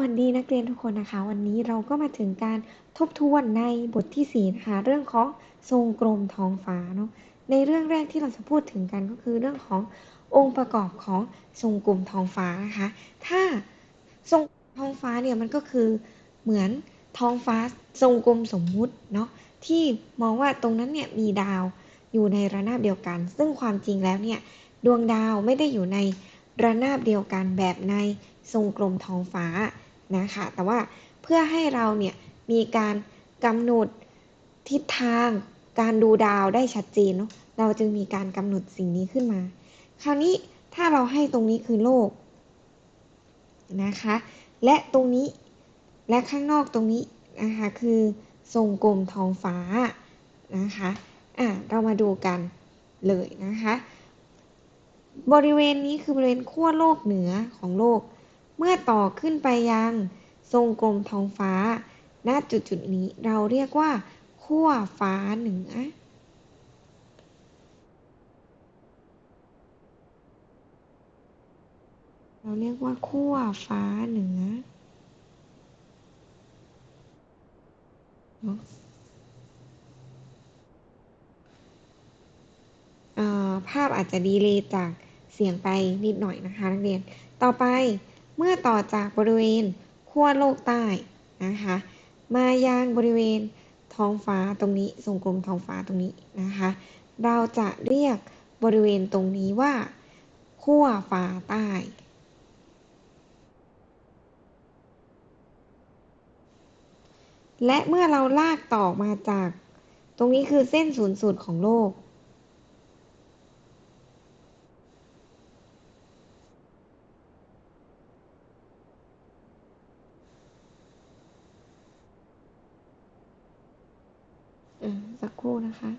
วัสดีนักเรียนทุกคนนะคะ วันนี้เราก็มาถึงการทบทวนในบทที่4นะคะเรื่องของทรงกลมท้องฟ้าเนาะในเรื่องแรกที่เราจะพูดถึงกันก็คือเรื่องขององค์ประกอบของทรงกลมท้องฟ้านะคะถ้าทรงท้องฟ้าเนี่ยมันก็คือเหมือนท้องฟ้าทรงกลมสมมุติเนาะที่มองว่าตรงนั้นเนี่ยมีดาวอยู่ในระนาบเดียวกัน ซึ่งความจริงแล้วเนี่ยดวงดาวไม่ได้อยู่ในระนาบเดียวกันแบบในทรงกลมท้องฟ้า นะคะแต่ว่าเพื่อให้เราเนี่ยมีการกำหนดทิศทางการดูดาวได้ชัดเจนเนาะเราจึงมีการกำหนดสิ่งนี้ขึ้นมา คราวนี้ถ้าเราให้ตรงนี้คือโลกนะคะ และตรงนี้และข้างนอกตรงนี้นะคะคือทรงกลมท้องฟ้านะคะอะเรามาดูกันเลยนะคะ บริเวณนี้คือบริเวณขั้วโลกเหนือของโลก เมื่อต่อขึ้นไปยังทรงกลมท้องฟ้า ณ จุดจุดนี้เราเรียกว่าขั้วฟ้าเหนือ เราเรียกว่าขั้วฟ้าเหนือภาพอาจจะดีเลยจากเสียงไปนิดหน่อยนะคะนักเรียน ต่อไป เมื่อต่อจากบริเวณขั้วโลกใต้นะคะมายังบริเวณท้องฟ้าตรงนี้ทรงกลมท้องฟ้าตรงนี้นะคะ เราจะเรียกบริเวณตรงนี้ว่าขั้วฟ้าใต้ และเมื่อเราลากต่อมาจาก ตรงนี้คือเส้นศูนย์สูตรของโลก สักครู่นะคะ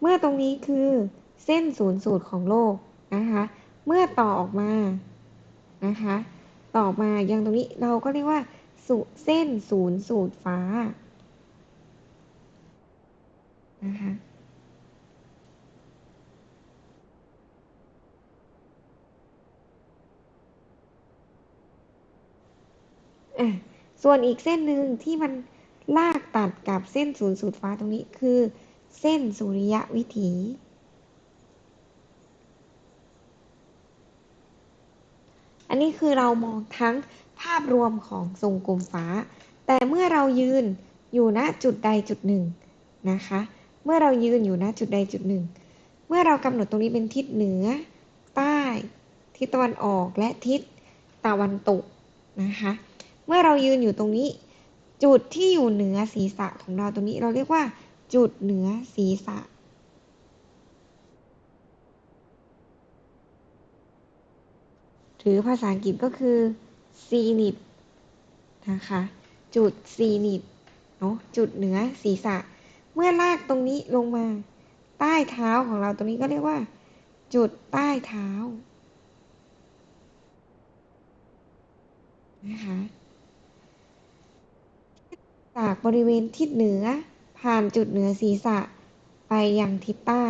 เมื่อตรงนี้คือเส้นศูนย์สูตรของโลกนะคะ เมื่อต่อออกมานะคะ ต่อมาอยังตรงนี้เราก็เรียกว่าเส้นศูนย์สูตรฟ้านะคะ ส่วนอีกเส้นหนึ่งที่มันลากตัดกับเส้นศูนย์สูตรฟ้าตรงนี้คือ เส้นสุริยะวิถีอันนี้คือเรามองทั้งภาพรวมของทรงกลมฟ้า แต่เมื่อเรายืนอยู่ณจุดใดจุดหนึ่งนะคะ เมื่อเรายืนอยู่ณจุดใดจุดหนึ่ง เมื่อเรากำหนดตรงนี้เป็นทิศเหนือ ใต้ ทิศตะวันออกและทิศตะวันตกนะคะ เมื่อเรายืนอยู่ตรงนี้ จุดที่อยู่เหนือศีรษะของเราตรงนี้ เราเรียกว่า จุดเหนือศีรษะ หรือภาษาอังกฤษก็คือซีนิตนะคะ จุดซีนิตเนาะจุดเหนือศีรษะ เมื่อลากตรงนี้ลงมา ใต้เท้าของเราตรงนี้ก็เรียกว่า จุดใต้เท้านะคะ จากบริเวณทิศเหนือ ผ่านจุดเหนือศีรษะ ไปยังทิศใต้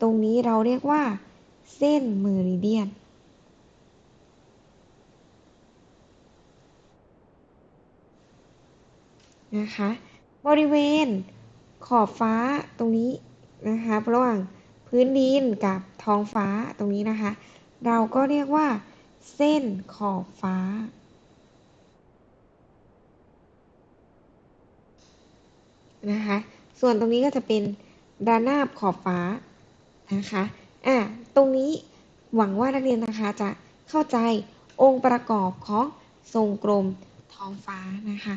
ตรงนี้เราเรียกว่า เส้นเมริเดียน นะคะ บริเวณขอบฟ้าตรงนี้นะคะระหว่างพื้นดินกับท้องฟ้าตรงนี้นะคะ เราก็เรียกว่า เส้นขอบฟ้า นะคะ ส่วนตรงนี้ก็จะเป็นด้านหน้าขอบฟ้านะคะอะตรงนี้หวังว่านักเรียนนะคะจะเข้าใจองค์ประกอบของทรงกลมท้องฟ้านะคะ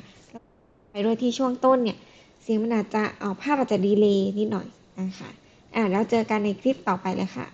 ไปด้วยที่ช่วงต้นเนี่ยเสียงมันอาจจะออกภาพอาจจะดีเลย์นิดหน่อยนะคะอะแล้วเจอกันในคลิปต่อไปเลยค่ะ